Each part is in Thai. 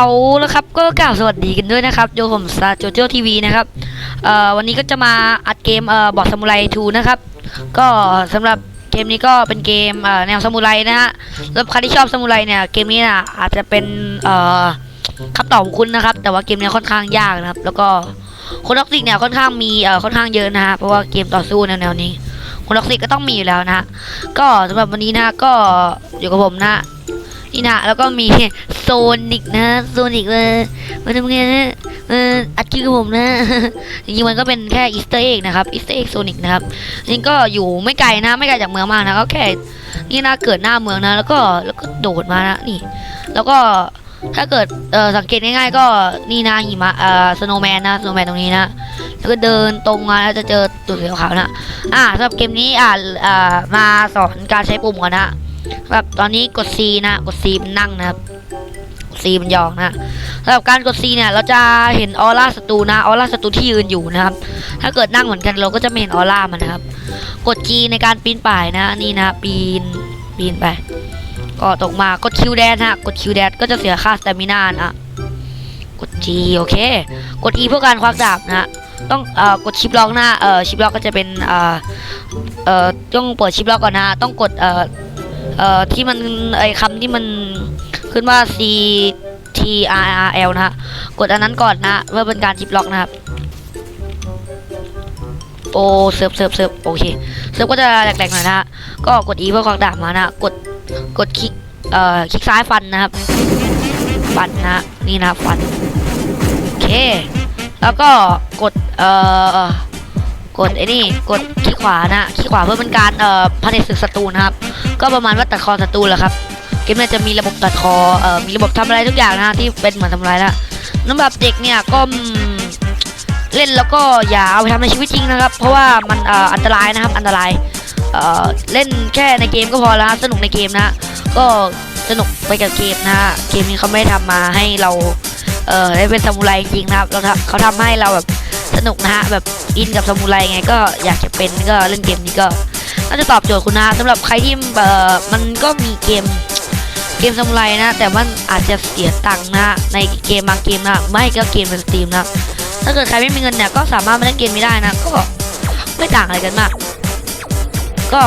เอาแล้วครับก็กล่าวสวัสดีกันด้วยนะครับโยผมซาโจโจทีวีนะครับเอ่อวันนี้ก็จะมาอัดเกมเอ่อบอดซมูไรทูนะครับก็สำหรับเกมนี้ก็เป็นเกมเอ่อแนวซมูไรนะฮะสำหรับใครที่ชอบซมูไรเนี่ยเกมนี้นะอาจจะเป็นเอ่อคำตอบของคุณนะครับ แต่ว่าเกมนี้ค่อนข้างยากนะครับ แล้วก็คนท็อกซิกเนี่ยค่อนข้างมีเอ่อค่อนข้างเยอะนะฮะเพราะว่าเกมต่อสู้แนวๆนี้คนท็อกซิกก็ต้องมีอยู่แล้วนะฮะก็สำหรับวันนี้นะก็อยู่กับผมนะ นี่นะแล้วก็มีโซนิกนะโซนิกเลยมาทำไงนะเอออัดคลิปกับผมนะจริงๆมันก็เป็นแค่อีสเตอร์เอ็กนะครับอีสเตอร์เอ็กโซนิกนะครับนี่ก็อยู่ไม่ไกลนะไม่ไกลจากเมืองมากนะก็แค่นี่นะเกิดหน้าเมืองนะ แล้วก็แล้วก็โดดมานะนี่ แล้วก็ถ้าเกิดเออสังเกตง่ายๆก็นี่นะหิมะเอ่อสโนว์แมนนะสโนว์แมนตรงนี้นะแล้วก็เดินตรงมาแล้วจะเจอตัวสีขาวๆนะอ่าสำหรับเกมนี้อ่าอ่ามาสอนการใช้ปุ่มก่อนนะ แบบตอนนี้กด C นะ กด C มันนั่งนะครับกด C มันยองนะสำหรับการกด C เนี่ยเราจะเห็นออร่าศัตรูนะออร่าศัตรูที่ยืนอยู่นะครับ ถ้าเกิดนั่งเหมือนกันเราก็จะไม่เห็นออร่ามันนะครับ กด G ในการปีนป่ายนะนี่นะ ปีนปีนไปก็ตกมากด Q แดนฮะกด Q แดนก็จะเสียค่าสเตมินานะกด G โอเค กด E เพื่อการควักดาบนะต้องเอ่อกดชิปล็อกหน้าเอ่อชิปล็อกก็จะเป็นเอ่อเอ่อต้องเปิดชิปล็อกก่อนนะฮะต้องกดเอ่อ เอ่อที่มันไอคำที่มันขึ้นว่า C T R R L นะฮะกดอันนั้นก่อนนะเพื่อเป็นการจิบล็อกนะครับโอ้เสิร์ฟเสิร์ฟเสิร์ฟโอเคเสิร์ฟก็จะแหลกๆหน่อยนะฮะก็กด E เพื่อควักดาบมานะฮะกดกดคลิกเอ่อคลิกซ้ายฟันนะครับฟันนะนี่นะฟันโอเค แล้วก็กดเอ่อกดไอ้นี่กด ขวานะคลิกขวาเพื่อเป็นการเอ่อพันศึกศัตรูนะครับ ก็ประมาณว่าตัดคอศัตรูแหละครับเกมเนี่ยจะมีระบบตัดคอเอ่อมีระบบทำอะไรทุกอย่างนะที่เป็นเหมือนทำลายนะสำหรับเด็กเนี่ยก็เล่นแล้วก็อย่าเอาไปทำในชีวิตจริงนะครับ เพราะว่ามันเอ่ออันตรายนะครับ อันตรายเอ่อเล่นแค่ในเกมก็พอแล้วฮะสนุกในเกมนะ ก็สนุกไปกับเกมนะฮะเกมนี้เขาไม่ได้ทำมาให้เราเอ่อได้เป็นซามูไรจริงนะครับเราทำเขาทำให้เราแบบ สนุกนะฮะแบบอินกับซามูไรไงก็อยากจะเป็นก็เล่นเกมนี้ก็น่าจะตอบโจทย์คุณนะสำหรับใครที่เอ่อมันก็มีเกมเกมซามูไรนะ แต่มันอาจจะเสียตังค์นะในเกมบางเกมนะไม่ก็เกมในสตรีมนะถ้าเกิดใครไม่มีเงินเนี่ยก็สามารถมาเล่นเกมนี้ได้นะ ก็ไม่ต่างอะไรกันมาก ก็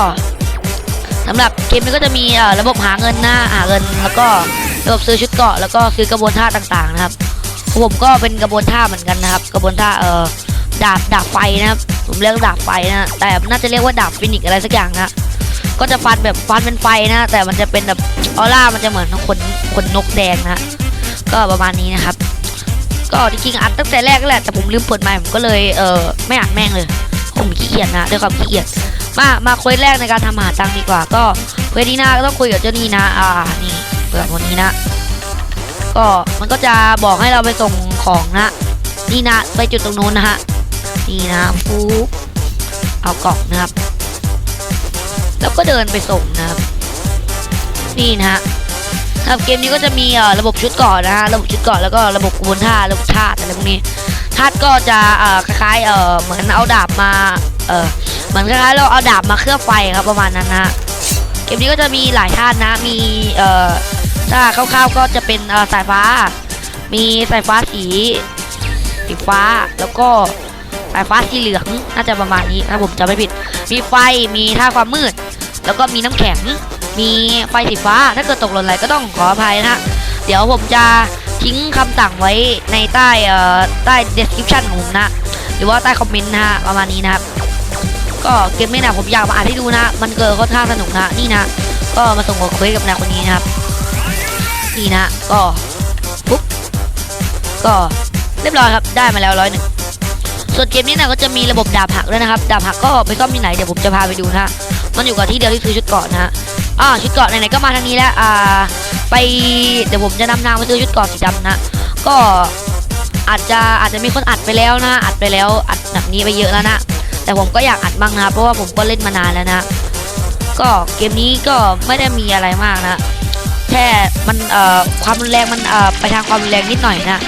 สำหรับเกมนี้ก็จะมีระบบหาเงินนะหาเงินแล้วก็ระบบซื้อชุดเกาะแล้วก็ซื้อกระบวนท่าต่างๆนะครับผมก็เป็นกระบวนท่าเหมือนกันนะครับ กระบวนท่าเอ่อ ดาบดาบไฟนะครับผมเรียกดาบไฟนะแต่น่าจะเรียกว่าดาบฟินิกอะไรสักอย่างนะก็จะฟันแบบฟันเป็นไฟนะ แต่มันจะเป็นแบบออร่ามันจะเหมือนขนขนนกแดงนะก็ประมาณนี้นะครับ ก็จริงๆอัดตั้งแต่แรกแหละแต่ผมลืมเปิดไมค์ผมก็เลยเออไม่อัดแม่งเลยผมขี้เกียจนะด้วยความขี้เกียจมามาคุยแรกในการทำอาหาตังดีกว่า ก็เวทีหน้าก็ต้องคุยกับเจ้านี่นะ อ่านี่เปิดวันนี้นะ ก็มันก็จะบอกให้เราไปส่งของนะนี่นะไปจุดตรงนู้นนะฮะ นี่นะฟูบเอากล่องนะครับ แล้วก็เดินไปส่งนะครับ นี่นะฮะสำหรับเกมนี้ก็จะมีระบบชุดเกราะนะฮะระบบชุดเกราะแล้วก็ระบบกระบวนท่าระบบธาตุอะไรพวกนี้ธาตุก็จะคล้ายๆเหมือนเอาดาบมาเหมือนคล้ายๆเราเอาดาบมาเคลือบไฟครับประมาณนั้นนะฮะเกมนี้ก็จะมีหลายธาตุนะมีถ้าคร่าวๆก็จะเป็นสายฟ้า มีสายฟ้าสีสีฟ้าแล้วก็ สายฟ้าสีเหลืองน่าจะประมาณนี้ถ้าผมจำไม่ผิด มีไฟมีท่าความมืด แล้วก็มีน้ำแข็ง มีไฟสีฟ้าถ้าเกิดตกหล่นอะไรก็ต้องขออภัยนะฮะเดี๋ยวผมจะทิ้งคำสั่งไว้ในใต้เอ่อใต้ description ของผมนะ หรือว่าใต้คอมเมนต์นะฮะประมาณนี้นะครับก็เกมนี้นะผมอยากมาอ่านให้ดูนะ มันเกิดค่อนข้างสนุกนะนี่นะก็มาส่งหัวเควสกับนายคนนี้นะครับนี่นะก็ปุ๊บก็เรียบร้อยครับได้มาแล้วร้อยหนึ่ง ส่วนเกมนี้นะก็จะมีระบบดาบหักด้วยนะครับ ดาบหักก็ไปซ่อมที่ไหนเดี๋ยวผมจะพาไปดูนะมันอยู่กับที่เดียวที่ซื้อชุดเกาะนะฮะอ่าชุดเกาะไหนๆก็มาทางนี้แล้วอ่าไปเดี๋ยวผมจะนำทางไปซื้อชุดเกาะสีดำนะก็อาจจะอาจจะมีคนอัดไปแล้วนะ อัดไปแล้วอัดแบบนี้ไปเยอะแล้วนะ แต่ผมก็อยากอัดบ้างนะเพราะว่าผมก็เล่นมานานแล้วนะ ก็เกมนี้ก็ไม่ได้มีอะไรมากนะ แค่มันเอ่อความรุนแรงมันเอ่อไปทางความรุนแรงนิดหน่อยนะ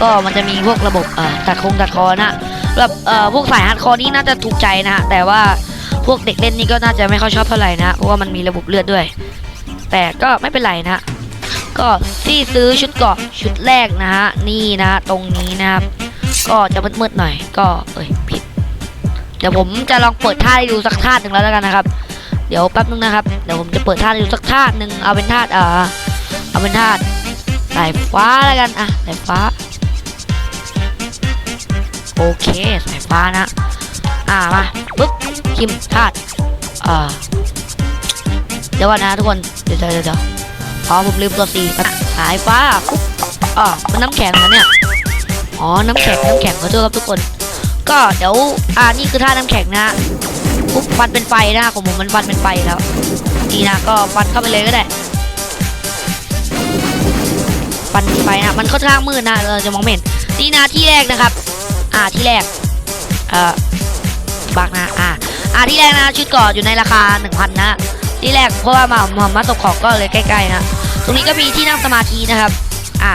ก็มันจะมีพวกระบบเอ่อตัดคงตัดคอนะ แบบเอ่อพวกสายฮาร์ดคอร์นี่น่าจะถูกใจนะฮะแต่ว่าพวกเด็กเล่นนี่ก็น่าจะไม่ค่อยชอบเท่าไหร่นะเพราะว่ามันมีระบบเลือดด้วย แต่ก็ไม่เป็นไรนะก็ที่ซื้อชุดเกาะชุดแรกนะฮะนี่นะตรงนี้นะครับ ก็จะมืดๆหน่อย ก็เอ้ยผิด เดี๋ยวผมจะลองเปิดท่าให้ดูสักท่าหนึ่งแล้วแล้วกันนะครับ เดี๋ยวแป๊บนึงนะครับเดี๋ยวผมจะเปิดท่าให้ดูสักท่าหนึ่งเอาเป็นท่าเอ่อเอาเป็นท่าสายฟ้าแล้วกันอะสายฟ้า โอเคสายฟ้านะ อ่ามาปุ๊บพิมพ์ธาตุเอ่อเดี๋ยวก่อนนะทุกคน เดี๋ยวเดี๋ยวเดี๋ยวอ๋อผมลืมตัวสีอะสายฟ้าปุ๊บอ๋อมันน้ำแข็งนะเนี่ยอ๋อ น้ำแข็ง น้ำแข็งขอโทษครับทุกคน ก็เดี๋ยว อ่า นี่คือท่าน้ำแข็งนะปุ๊บฟันเป็นไฟนะของผมมันฟันเป็นไฟแล้วนี่นะ ก็ฟันเข้าไปเลยก็ได้ ฟันเป็นไฟนะ มันค่อนข้างมืดนะ เราจะมองไม่เห็นนี่นะที่แรกนะครับ อ่าที่แรกเอ่อบักนะอ่าอ่าที่แรกนะชุดก่ออยู่ในราคา 1,000 นะ ที่แรกเพราะว่ามามามาตกของก็เลยใกล้ๆนะ ตรงนี้ก็มีที่นั่งสมาธินะครับ อ่า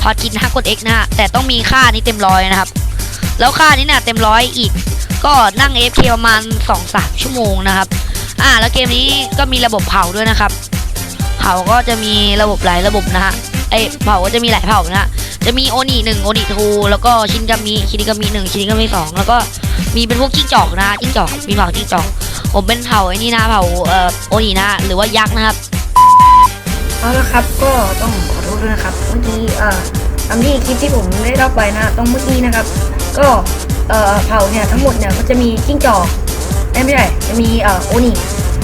พอกินห้ากด X นะฮะแต่ต้องมีค่านี้เต็มร้อยนะครับ แล้วค่านี้เนี่ยเต็มร้อยอีก ก็นั่ง FK ประมาณ2-3ชั่วโมงนะครับ อ่า แล้วเกมนี้ก็มีระบบเผาด้วยนะครับ เผาก็จะมีระบบหลายระบบนะฮะไอเผาก็จะมีหลายเผานะฮะ จะมีโอนิหนึ่งโอนิทูแล้วก็ชินกามิชินกามิหนึ่งชินกามิสองแล้วก็มีเป็นพวกจิ้งจอกนะจิ้งจอกมีเผาจิ้งจอกผมเป็นเผาไอ้นี่นะเผาเอ่อโอนินะหรือว่ายักษ์นะครับเอาละครับก็ต้องขอโทษด้วยนะครับเมื่อกี้เอ่อตามที่คลิปที่ผมได้เล่าไปนะต้องเมื่อกี้นะครับ ก็เอ่อเผ่าเนี่ยทั้งหมดเนี่ยก็จะมีจิ้งจอกไม่ใช่จะมีเอ่อโอนิ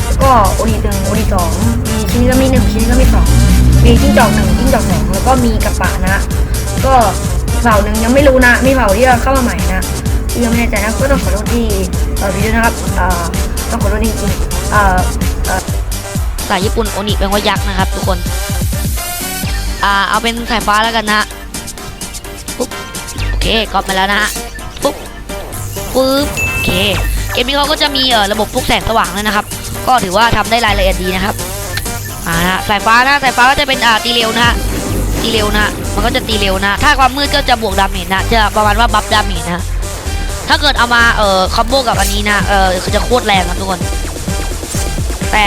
แล้วก็โอนิหนึ่งโอนิสองมีชิ้นก็มีหนึ่งชิ้นก็มีสองมีจิ้งจอกหนึ่งจิ้งจอกสองแล้วก็มีกระปะนะ ก็เผ่าหนึ่งยังไม่รู้นะ มีเผ่าที่เข้ามาใหม่นะที่ยังไม่แน่ใจนะก็ต้องขอโทษที่เอ่อวิดีโอนะครับเอ่อต้องขอโทษจริงๆเอ่อภาษาญี่ปุ่นโอนิแปลว่ายักษ์นะครับทุกคนอ่าเอาเป็นสายฟ้าแล้วกันนะปุ๊บโอเคกรอบมาแล้วนะฮะปุ๊บปุ๊บโอเคเกมนี้เขาก็จะมีเอ่อระบบพวกแสงสว่างด้วยนะครับ ก็ถือว่าทำได้รายละเอียดดีนะครับอ่านะสายฟ้านะสายฟ้าก็จะเป็นอ่าตีเร็วนะฮะ ตีเร็วนะ มันก็จะตีเร็วนะ ถ้าความมืดก็จะบวกดาเมจนะ จะประมาณว่าบัฟดาเมจนะ ถ้าเกิดเอามาเอ่อคอมโบกับอันนี้นะเออคือจะโคตรแรงครับทุกคน แต่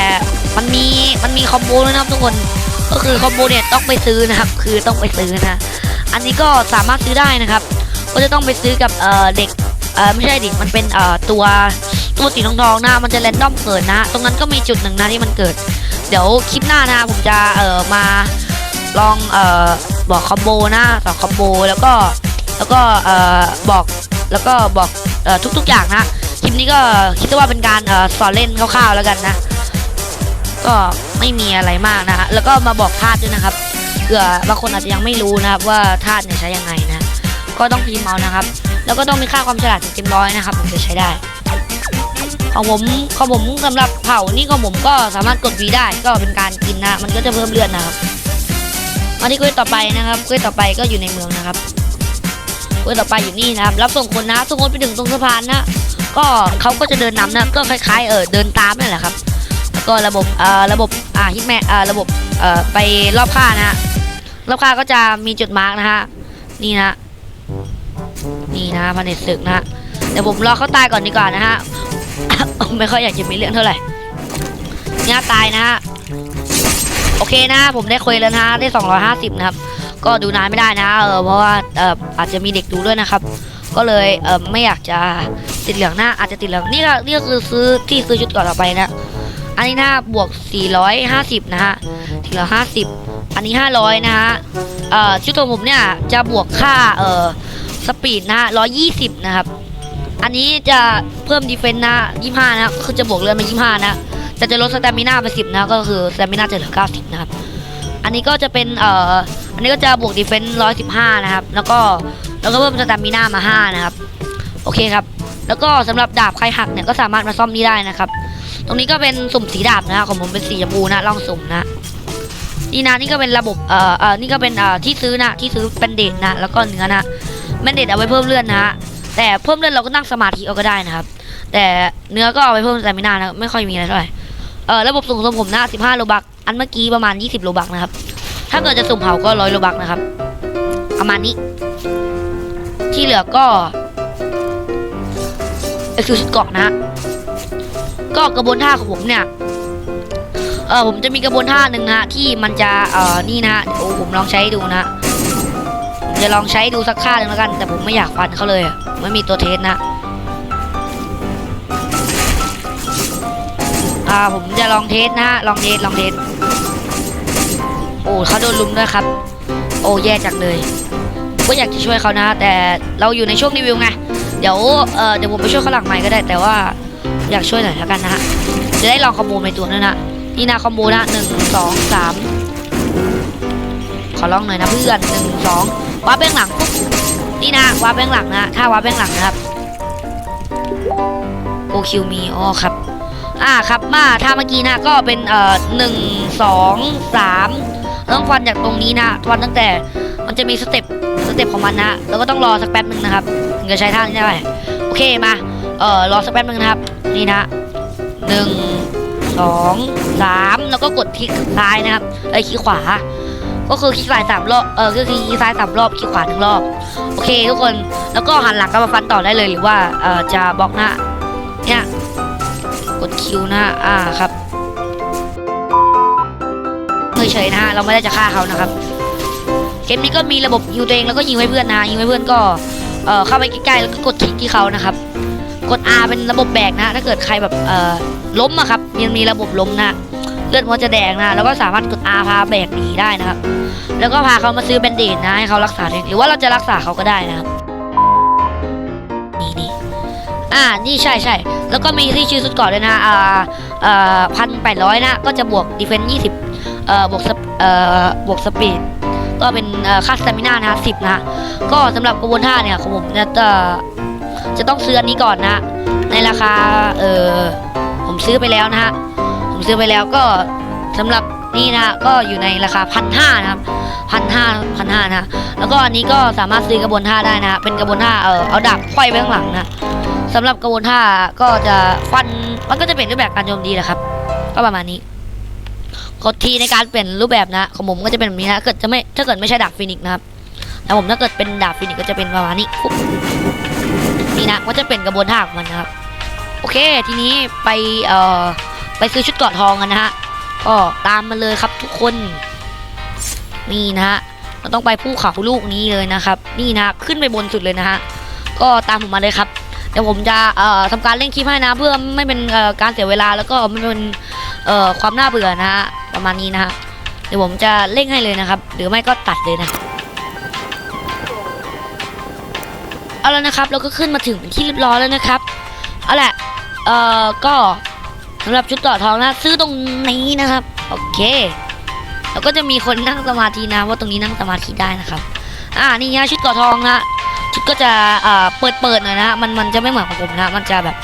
มันมีมันมีคอมโบด้วยนะทุกคน ก็คือคอมโบเนี่ยต้องไปซื้อนะครับ คือต้องไปซื้อนะ อันนี้ก็สามารถซื้อได้นะครับ ก็จะต้องไปซื้อกับเอ่อเด็กเอ่อไม่ใช่ดิมันเป็นเอ่อตัวตัวสีทองๆนะมันจะแรนดอมเกิดนะ ตรงนั้นก็มีจุดหนึ่งนะที่มันเกิด เดี๋ยวคลิปหน้านะผมจะเอ่อมา ลองเอ่อบอกคอมโบนะสอนคอมโบแล้วก็แล้วก็เอ่อบอกแล้วก็บอกเอ่อทุกๆอย่างนะคลิปนี้ก็คิดว่าเป็นการเอ่อสอนเล่นคร่าวๆแล้วกันนะ ก็ไม่มีอะไรมากนะฮะแล้วก็มาบอกธาตุด้วยนะครับเผื่อบางคนอาจจะยังไม่รู้นะครับว่าธาตุเนี่ยใช้ยังไงนะ ก็ต้องพิมพ์เอานะครับ แล้วก็ต้องมีค่าความฉลาดถึงเต็มร้อยนะครับถึงจะใช้ได้ของผมของผมสำหรับเผานี่ของผมก็สามารถกดวีได้ก็เป็นการกินนะ มันก็จะเพิ่มเลือดนะครับ มาที่เควสต่อไปนะครับเควสต่อไปก็อยู่ในเมืองนะครับเควสต่อไปอยู่นี่นะครับ รับส่งคนนะส่งคนไปถึงตรงสะพานนะก็เขาก็จะเดินนำนะก็คล้ายๆเออเดินตามนั่นแหละครับแล้วก็ระบบเอ่อระบบอ่าฮิตแมอ่าระบบเอ่อไปรอบค่านะฮะรอบค่าก็จะมีจุดมาร์กนะฮะนี่นะนี่นะพันเนตศึกนะฮะเดี๋ยวผมรอเขาตายก่อนดีกว่านะฮะไม่ค่อยอยากจะมีเรื่องเท่าไหร่เนี่ยตายนะฮะ โอเคนะผมได้คุยแล้วนะได้ 250 นะครับ ก็ดูนานไม่ได้นะเออเพราะว่าเอออาจจะมีเด็กดูด้วยนะครับ ก็เลยเออไม่อยากจะติดเหลืองหน้าอาจจะติดเหลืองนี่ก็นี่ก็คือซื้อที่ซื้อชุดก่อนต่อไปนะ อันนี้นะบวก 450 นะฮะ450อันนี้ 500 นะฮะเอ่อชุดของผมเนี่ยจะบวกค่าเอ่อสปีดนะฮะ120 นะครับ อันนี้จะเพิ่มดีเฟนต์นะ25 นะคือจะบวกเลือดมา25 นะ แต่จะลดสเตมิน่าไป10นะก็คือสเตมิน่าจะเหลือ90นะครับอันนี้ก็จะเป็นเอ่ออันนี้ก็จะบวกดีเฟนต์115นะครับ แล้วก็แล้วก็เพิ่มสเตมิน่ามา5นะครับ โอเคครับ แล้วก็สำหรับดาบใครหักเนี่ยก็สามารถมาซ่อมนี้ได้นะครับ ตรงนี้ก็เป็นสุ่มสีดาบนะของผมเป็นสีชมพูนะลองสุ่มนะนี่นะนี่ก็เป็นระบบเอ่อเอ่อนี่ก็เป็นเอ่อที่ซื้อนะที่ซื้อเป็นเดทนะแล้วก็เนื้อนะแมนเดทเอาไว้เพิ่มเลือดนะฮะแต่เพิ่มเลือดเราก็นั่งสมาธิเอาก็ได้นะครับ แต่เนื้อก็เอาไปเพิ่มสเตมินานะไม่ค่อยมีอะไรเท่าไหร่ เออระบบสุ่มของผมนะ15 โลบัก อันเมื่อกี้ประมาณ 20 โลบักนะครับ ถ้าเกิดจะสุ่มเผาก็ 100 โลบักนะครับ ประมาณนี้ ที่เหลือก็เอ็กซ์ชุดเกาะนะฮะ ก็กระบวนท่าของผมเนี่ย เออผมจะมีกระบวนท่าหนึ่งนะ ที่มันจะ เออนี่นะโอ้ผมลองใช้ดูนะผมจะลองใช้ดูสักท่าหนึ่งแล้วกัน แต่ผมไม่อยากฟันเขาเลย ไม่มีตัวเทสนะ อ่าผมจะลองเทสนะฮะลองเทสลองเทสโอ้เขาโดนลุมด้วยครับ โอ้แย่จังเลยก็อยากจะช่วยเขานะ แต่เราอยู่ในช่วงรีวิวไงเดี๋ยวเออเดี๋ยวผมไปช่วยเขาหลังใหม่ก็ได้ แต่ว่าอยากช่วยหน่อยแล้วกันนะฮะจะได้ลองคอมโบในตัวนั้นนะนี่นะคอมโบนะหนึ่งสองสามขอลองหน่อยนะเพื่อนหนึ่งสองว้าร์ปแบงหลังปุ๊บนี่นะว้าร์ปแบงหลังนะถ้าว้าแบงหลังนะครับโอคิวมีอ๋อครับ อ่าครับมาถ้าเมื่อกี้นะก็เป็นเอ่อหนึ่งสองสามต้องฟันจากตรงนี้นะฟันตั้งแต่มันจะมีสเต็ปสเต็ปของมันนะแล้วก็ต้องรอสักแป๊บหนึ่งนะครับถึงจะใช้ท่านี้ได้โอเคมาเอ่อรอสักแป๊บหนึ่งนะครับ นี่นะหนึ่งสองสามแล้วก็กดคลิกซ้ายนะครับไอ้คลิกขวา ก็คือคลิกซ้ายสามรอบเออก็คือคลิกซ้ายสามรอบคลิกขวาหนึ่งรอบโอเค ทุกคนแล้วก็หันหลังกลับมาฟันต่อได้เลยหรือว่าเอ่อจะบล็อกหน้าเนี่ย กดคิวนะอ่าครับเฉยๆนะฮะเราไม่ได้จะฆ่าเขานะครับเกมนี้ก็มีระบบยิวตัวเองแล้วก็ยิงไว้เพื่อนนะยิงไว้เพื่อนก็เอ่อเข้าไปใกล้ๆแล้วก็กดคลิกที่เขานะครับ กด R เป็นระบบแบกนะ ถ้าเกิดใครแบบเอ่อล้มอะครับยังมีระบบล้มนะเลือดมันจะแดงนะแล้วก็สามารถกด R พาแบกหนีได้นะครับ แล้วก็พาเขามาซื้อแบนเดดนะให้เขารักษาเองหรือว่าเราจะรักษาเขาก็ได้นะครับ อ่า นี่ใช่ใช่ แล้วก็มีที่ชื่อสุดก่อนด้วยนะ อ่าอ่อพันแปดร้อยนะ ก็จะบวกดีเฟนส์ยี่สิบเอ่อบวกสเอ่อบวกสปีด ก็เป็นเอ่อค่าสเตมิน่านะสิบนะ ก็สำหรับกระบวนท่าเนี่ยของผมเนี่ยจะจะต้องซื้ออันนี้ก่อนนะ ในราคา เอ่อ ผมซื้อไปแล้วนะฮะ ผมซื้อไปแล้วก็สำหรับนี่นะก็อยู่ในราคาพันห้านะครับพันห้าพันห้านะ แล้วก็อันนี้ก็สามารถซื้อกระบวนท่าได้นะ เป็นกระบวนท่าเอ่อเอาดาบไขว้ไว้ข้างหลังนะ สำหรับกระบวนท่าก็จะฟันมันก็จะเปลี่ยนรูปแบบการโจมตีแหละครับ ก็ประมาณนี้กดทีในการเปลี่ยนรูปแบบนะ ของผมก็จะเป็นแบบนี้นะเกิดจะไม่ถ้าเกิดไม่ใช่ดาบฟินิกนะครับแต่ผมถ้าเกิดเป็นดาบฟินิกก็จะเป็นประมาณนี้นี่นะก็จะเป็นกระบวนท่าของมันนะครับ โอเค ทีนี้ไปเอ่อไปซื้อชุดเกาะทองกันนะฮะก็ตามมาเลยครับทุกคนนี่นะฮะเราต้องไปภูเขาลูกนี้เลยนะครับ นี่นะขึ้นไปบนสุดเลยนะฮะก็ตามผมมาเลยครับ เดี๋ยวผมจะเอ่อทำการเล่นคลิปให้นะ เพื่อไม่เป็นเอ่อการเสียเวลาแล้วก็ไม่เป็นเอ่อความน่าเบื่อนะฮะประมาณนี้นะฮะเดี๋ยวผมจะเล่นให้เลยนะครับ หรือไม่ก็ตัดเลยนะเอาแล้วนะครับ เราก็ขึ้นมาถึงที่เรียบร้อยแล้วนะครับเอาแหละเอ่อก็สำหรับชุดต่อทองนะซื้อตรงนี้นะครับโอเคแล้วก็จะมีคนนั่งสมาธินะว่าตรงนี้นั่งสมาธิได้นะครับ อ่านี่ฮะชุดเกราะทองนะ ก็จะเอ่อเปิดเปิดหน่อยนะฮะมันมันจะไม่เหมือนของผมนะ มันจะแบบ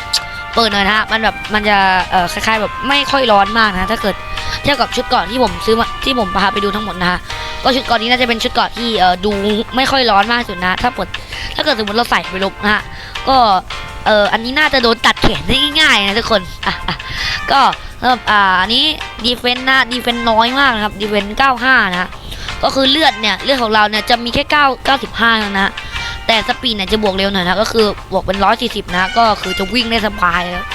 เปิดหน่อยนะฮะมันแบบมันจะเอ่อคล้ายๆแบบไม่ค่อยร้อนมากนะ ถ้าเกิดเทียบกับชุดเก่อนที่ผมซื้อมาที่ผมพาไปดูทั้งหมดนะฮะก็ชุดเก่อนนี้น่าจะเป็นชุดเก่อนที่เอ่อดูไม่ค่อยร้อนมากสุดนะ ถ้าปดถ้าเกิดสมมติเราใส่ไปลบนะฮะก็เอ่ออันนี้น่าจะโดนตัดแขนได้ง่ายๆนะทุกคนอะก็สำหรับอ่าอันนี้ดีเฟนต์นะดีเฟนต์น้อยมากนะครับดีเฟนต์95นะฮะก็คือเลือดเนี่ยเลือดของเราเนี่ยจะมีแค่9 95นะ แต่สปีดเนี่ยจะบวกเร็วหน่อยนะก็คือบวกเป็นร้อยสี่สิบนะก็คือจะวิ่งได้สบายแล้ว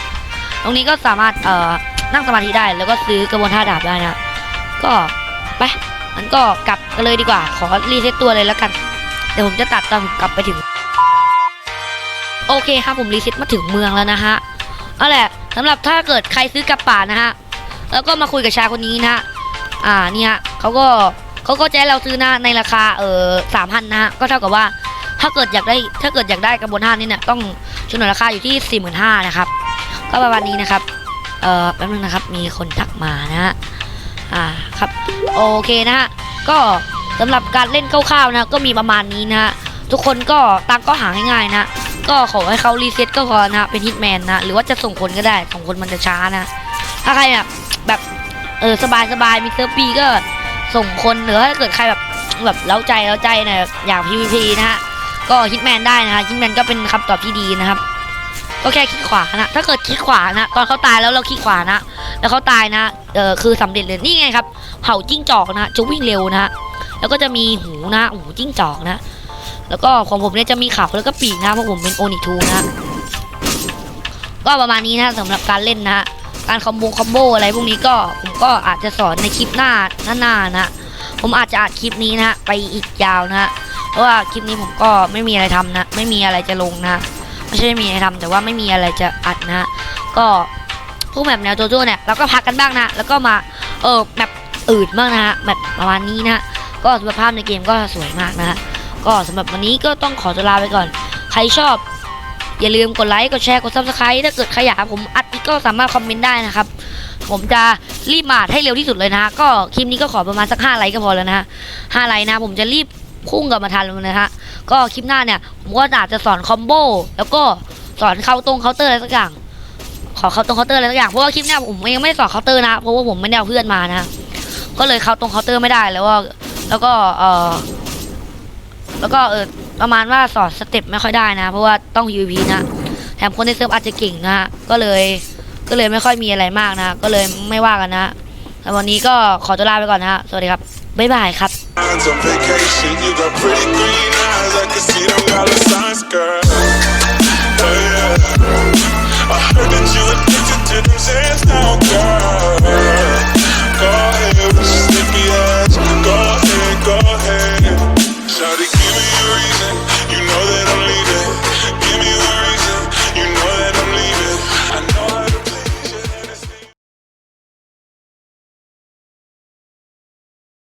ตรงนี้ก็สามารถเอ่อนั่งสมาธิได้แล้วก็ซื้อกระบวนท่าดาบได้นะก็ไปมันก็กลับกันเลยดีกว่า ขอรีเซ็ตตัวเลยแล้วกัน เดี๋ยวผมจะตัดตอนผมกลับไปถึง โอเคครับผมรีเซ็ตมาถึงเมืองแล้วนะฮะเอาแหละสำหรับถ้าเกิดใครซื้อกลับป่านะฮะแล้วก็มาคุยกับชายคนนี้นะฮะอ่าเนี่ฮะเขาก็เขาก็จะให้เราซื้อนะในราคาเออสามพันนะฮะก็เท่ากับว่า ถ้าเกิดอยากได้ถ้าเกิดอยากได้กระบวนท่านี้เนี่ยต้องชุดหน่วยราคาอยู่ที่ 4 5 0 0 0นะครับ ก็ประมาณนี้นะครับ เอ่อแป๊บนึงนะครับมีคนทักมานะฮะอ่าครับโอเคนะฮะก็สำหรับการเล่นคร่าวๆนะก็มีประมาณนี้นะฮะทุกคนก็ตังก็หาง่ายๆนะก็ขอให้เขารีเซ็ตก็พอนะเป็นฮิตแมนนะหรือว่าจะส่งคนก็ได้ส่งคนมันจะช้านะ ถ้าใครแบบแบบเออสบายๆมีเซิร์ฟปีก็ส่งคนหรือถ้าเกิดใครแบบแบบเล้าใจเล้าใจนะอยาก PVP นะฮะ ก็ฮิตแมนได้นะฮะฮิตแมนก็เป็นคำตอบที่ดีนะครับ ก็แค่คลิกขวานะ ถ้าเกิดคลิกขวานะ ตอนเขาตายแล้วเราคลิกขวานะ แล้วเขาตายนะ เออคือสำเร็จเลย นี่ไงครับเผาจิ้งจอกนะจะวิ่งเร็วนะ แล้วก็จะมีหูนะหูจิ้งจอกนะ แล้วก็ของผมเนี่ยจะมีขาแล้วก็ปีกนะ เพราะผมเป็นโอนิทูนะ ก็ประมาณนี้นะสำหรับการเล่นนะ การคอมโบคอมโบอะไรพวกนี้ก็ผมก็อาจจะสอนในคลิปหน้าหน้านะ ผมอาจจะอัดคลิปนี้นะไปอีกยาวนะ เพราะว่าคลิปนี้ผมก็ไม่มีอะไรทำนะ ไม่มีอะไรจะลงนะไม่ใช่ไม่มีอะไรทำแต่ว่าไม่มีอะไรจะอัดนะก็พวกแบบแนวโจโจ้เนี่ยเราก็พักกันบ้างนะ แล้วก็มาเออแบบอื่นบ้างนะฮะแบบประมาณนี้นะก็สภาพในเกมก็สวยมากนะฮะก็สำหรับวันนี้ก็ต้องขอตัวลาไปก่อน ใครชอบ อย่าลืมกดไลค์กดแชร์กดซับสไครต์ถ้าเกิดใครอยากผมอัดอีกก็สามารถคอมเมนต์ได้นะครับ ผมจะรีบมาอัดให้เร็วที่สุดเลยนะฮะก็คลิปนี้ก็ขอประมาณสัก5ไลค์ก็พอแล้วนะฮะ5ไลค์นะ ผมจะรีบ พุ่งกลับมาทันเลยนะฮะ ก็คลิปหน้าเนี่ย ผมก็อาจจะสอนคอมโบแล้วก็สอนเข้าตรงเคาน์เตอร์อะไรสักอย่าง ขอเข้าตรงเคาน์เตอร์อะไรสักอย่าง เพราะว่าคลิปเนี้ยผมยังไม่ได้สอนเคาน์เตอร์นะ เพราะว่าผมไม่ได้เอาเพื่อนมานะ ก็เลยเข้าตรงเคาน์เตอร์ไม่ได้แล้วว่าแล้วก็เออแล้วก็เออประมาณว่าสอนสเต็ปไม่ค่อยได้นะ เพราะว่าต้อง PVP นะแถมคนในเซิร์ฟอาจจะเก่งนะฮะก็เลยก็เลยไม่ค่อยมีอะไรมากนะ ก็เลยไม่ว่ากันนะแล้ววันนี้ก็ขอตัวลาไปก่อนนะฮะสวัสดีครับบ๊ายบายครับ signs on vacation. You got pretty green eyes, I can see them dollar signs, girl. Oh yeah. I heard that you addicted to them sands now, girl. Go ahead.